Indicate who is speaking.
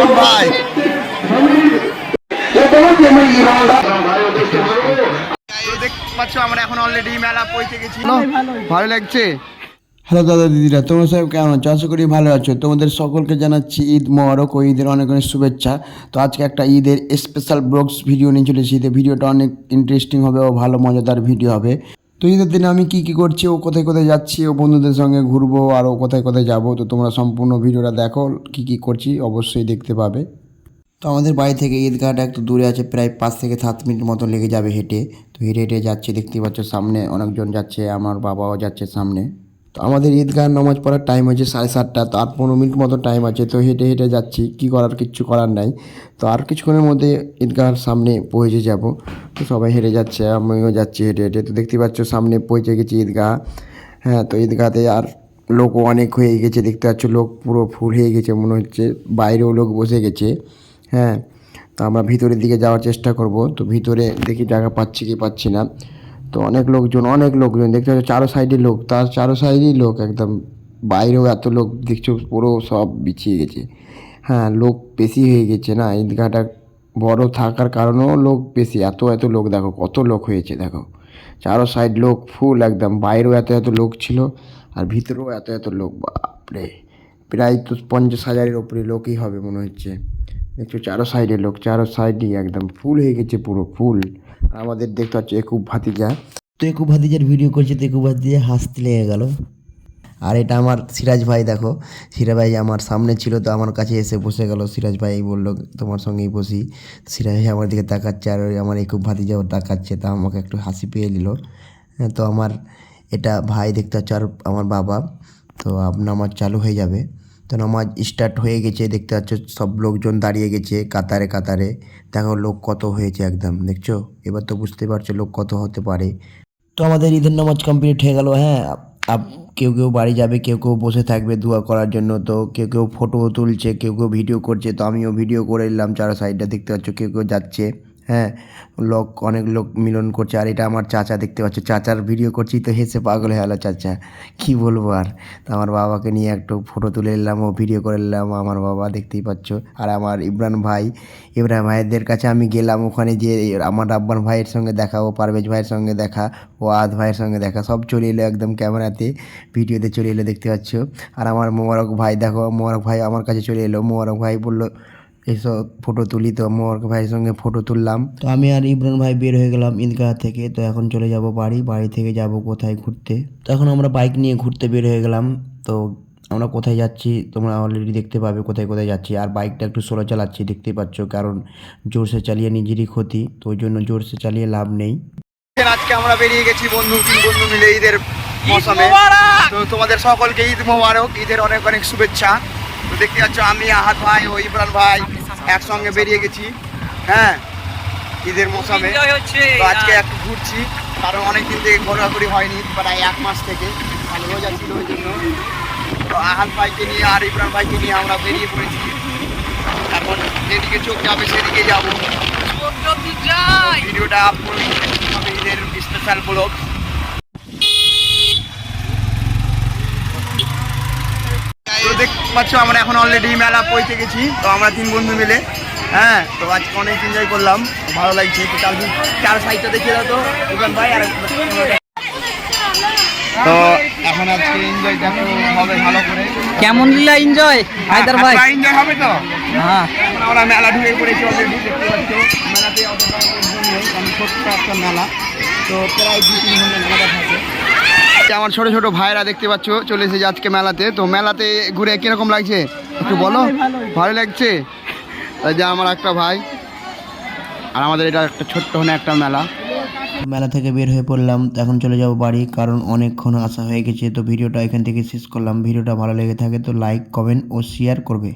Speaker 1: কেমন ভাই তো দেখতে পাচ্ছ আমরা এখন অলরেডি মেলা পৌঁছে গেছি ভালো লাগছে?
Speaker 2: হ্যালো দাদা দিদিরা তোমরা সব কেমন আছো? আশা করি ভালো আছো। তোমাদের সকলকে জানাচ্ছি ঈদ মোবারক ও ঈদের অনেক অনেক শুভেচ্ছা। তো আজকে একটা ঈদের স্পেশাল ব্লগস ভিডিও নিয়ে চলেছি ভিডিওটা অনেক ইন্টারেস্টিং হবে ও ভালো মজাদার ভিডিও হবে। তো ঈদের দিনে আমি কী কী করছি? ও কোথায় কোথায় যাচ্ছি? ও বন্ধুদের সঙ্গে ঘুরবো আর ও কোথায় কোথায় যাব? তো তোমরা সম্পূর্ণ ভিডিওটা দেখো, কি কি করছি, অবশ্যই দেখতে পাবে। তো আমাদের বাড়ি থেকে ঈদগাহটা একটু দূরে আছে, প্রায় পাঁচ থেকে সাত মিনিট মতো লেগে যাবে হেঁটে। তো হেঁটে হেঁটে যাচ্ছে দেখতে পাচ্ছ সামনে অনেকজন যাচ্ছে, আমার বাবাও যাচ্ছে সামনে। তো আমাদের ঈদগাহ নামাজ পড়ার টাইম হচ্ছে সাড়ে সাতটা, তো আর পনেরো মিনিট মতো টাইম আছে, তো হেঁটে হেঁটে যাচ্ছি, কি করার কিচ্ছু করার নাই। তো আর কিছুক্ষণের মধ্যে ঈদগাহর সামনে পৌঁছে যাব। তো সবাই হেঁটে যাচ্ছে, আমিও যাচ্ছি হেঁটে হেঁটে। তো দেখতে পাচ্ছ, সামনে পৌঁছে গেছি ঈদগাহ। হ্যাঁ তো ঈদগাহতে আর লোকও অনেক হয়ে গেছে, দেখতে পাচ্ছ লোক পুরো ফুল হয়ে গেছে, মনে হচ্ছে বাইরেও লোক বসে গেছে। হ্যাঁ তো আমরা ভিতরের দিকে যাওয়ার চেষ্টা করব। তো ভিতরে দেখি জায়গা পাচ্ছি কি পাচ্ছি না। তো অনেক লোকজন অনেক লোকজন, দেখতে পাচ্ছ চারো সাইডে লোক, তার চারো সাইডেই লোক একদম, বাইরেও এত লোক দেখছ পুরো সব বিছিয়ে গেছে। হ্যাঁ লোক বেশি হয়ে গেছে না ঈদগাহটা বড় থাকার কারণেও লোক বেশি, এত এত লোক দেখো, কত লোক হয়েছে দেখো। চারো সাইড লোক ফুল একদম, বাইরেও এত এত লোক ছিল আর ভিতরেও এত এত লোক, বাপরে। প্রায় তো পঞ্চাশ হাজারের ওপরে লোকই হবে মনে হচ্ছে। দেখছ চারো সাইডে লোক, চারো সাইডই একদম ফুল হয়ে গেছে পুরো, ফুল। আমাদের দেখতে পাচ্ছ একুব ভাতিজা। তো একুব ভাতিজার ভিডিও করছে তো একুব ভাতিজা হাসতে লেগে গেল। আর এটা আমার সিরাজ ভাই দেখো। সিরাজ ভাই আমার সামনে ছিল তো আমার কাছে এসে বসে গেল। সিরাজ ভাই বলল তোমার সঙ্গেই বসি। সিরাজ ভাই আমার দিকে তাকাচ্ছে আর ওই আমার একুব ভাতিজাও তাকাচ্ছে তা আমাকে একটু হাসি পেয়ে হ্যাঁ, তো আমার এটা ভাই দেখতে পাচ্ছ আর আমার বাবা। তো আপ- আমার চালু হয়ে যাবে। তো নামাজ স্টার্ট হয়ে গেছে, দেখতে পাচ্ছ সব লোকজন দাঁড়িয়ে গেছে কাতারে কাতারে। দেখো লোক কত হয়েছে একদম, দেখছ? এবার তো বুঝতে পারছ লোক কত হতে পারে। তো আমাদের ঈদের নামাজ কমপ্লিট হয়ে গেল হ্যাঁ? আপ- কেউ কেউ বাড়ি যাবে, কেউ কেউ বসে থাকবে দোয়া করার জন্য, তো কেউ কেউ ফটো তুলছে, কেউ কেউ ভিডিও করছে, তো আমিও ভিডিও করে নিলাম, চারা সাইডটা দেখতে পাচ্ছ, কেউ কেউ যাচ্ছে। হ্যাঁ লোক, অনেক লোক মিলন করছে। আর এটা আমার চাচা দেখতে পাচ্ছ, চাচার ভিডিও করছি তো হেসে পাগল হয়ে গেলো চাচা। কি বলব আর? তো আমার বাবাকে নিয়ে একটু ফটো তুলে নিলাম, ও ভিডিও করে নিলাম, আমার বাবা দেখতেই পাচ্ছ। আর আমার ইমরান ভাই, ইমরান ভাইদের কাছে আমি গেলাম, ওখানে যে আমার রাব্বান ভাইয়ের সঙ্গে দেখা, ও পারভেজ ভাইয়ের সঙ্গে দেখা, ও আদ ভাইয়ের সঙ্গে দেখা, সব চলে এলো একদম ক্যামেরাতে ভিডিওতে চলে এলো দেখতে পাচ্ছ। আর আমার মোবারক ভাই, দেখো, মোবারক ভাই আমার কাছে চলে এলো, মোবারক ভাই বলল এসব ফটো তুলি তো মোবারক ভাইয়ের সঙ্গে ফটো তুললাম। তো আমি আর ইমরান ভাই বের হয়ে গেলাম ঈদগাহ থেকে তো এখন চলে যাব বাড়ি। বাড়ি থেকে যাব কোথায় ঘুরতে? তো এখন আমরা বাইক নিয়ে ঘুরতে বের হয়ে গেলাম। তো আমরা কোথায় যাচ্ছি? তোমরা অলরেডি দেখতে পাবে কোথায় কোথায় যাচ্ছি। আর বাইকটা একটু সোলো চালাচ্ছি দেখতে পাচ্ছ কারণ জোরসে চালিয়ে নিজেরই ক্ষতি তো ওই জন্য জোরসে চালিয়ে লাভ নেই।
Speaker 1: আজকে আমরা বেরিয়ে গেছি বন্ধু তিন বন্ধু মিলে ঈদের মৌসুমে। তো তোমাদের সকলকে ঈদ মোবারক ঈদের অনেক অনেক শুভেচ্ছা। তো দেখতে পাচ্ছ আমি আহাত ভাই ও ইমরান ভাই একসঙ্গে বেরিয়ে গেছি। হ্যাঁ ঈদের মৌসুমে। তো আজকে একটু ঘুরছি। কারণ অনেকদিন থেকে ঘোরাঘুরি হয়নি প্রায় এক মাস থেকে। মানে রোজা ছিল ওই জন্য। তো আহাত ভাইকে নিয়ে আর ইমরান ভাইকে নিয়ে আমরা বেরিয়ে পড়েছি। এখন যেদিকে চোখ যাবে সেদিকে যাব। ভিডিওটা ঈদের স্পেশাল ব্লগ তো দেখতে পাচ্ছ আমরা এখন অলরেডি মেলা পৌঁছে গেছি তো আমরা তিন বন্ধু মিলে। হ্যাঁ তো আজকে অনেক এনজয় করলাম ভালো লাগছে। তো চার চার সাইডটা দেখিয়ে দাও তো দোকান ভাই আর তো এখন আজকে এনজয় দেখো হবে ভালো করে।
Speaker 3: কেমন লিলা এনজয় হায়দার ভাই।
Speaker 1: এনজয় হবে তো।
Speaker 3: হ্যাঁ।
Speaker 1: এখন আমরা মেলা ঢুকে পড়েছি অলরেডি দেখতে পাচ্ছ। মেলাতে অতটা নেই কারণ ছোট্ট একটা মেলা। তো প্রায় দু তিন ঘণ্টা মেলাটা থাকে আমার ছোট ছোট ভাইরা দেখতে পাচ্ছ চলে এসেছে আজকে মেলাতে। তো মেলাতে ঘুরে কীরকম লাগছে? একটু বলো। ভালো লাগছে? যে আমার একটা ভাই। আর আমাদের এটা একটা ছোট্ট হনে একটা মেলা।
Speaker 2: মেলা থেকে বের হয়ে পড়লাম তো এখন চলে যাব বাড়ি কারণ অনেকক্ষণ আসা হয়ে গেছে। তো ভিডিওটা এখান থেকে শেষ করলাম। ভিডিওটা ভালো লেগে থাকে তো লাইক কমেন্ট ও শেয়ার করবে।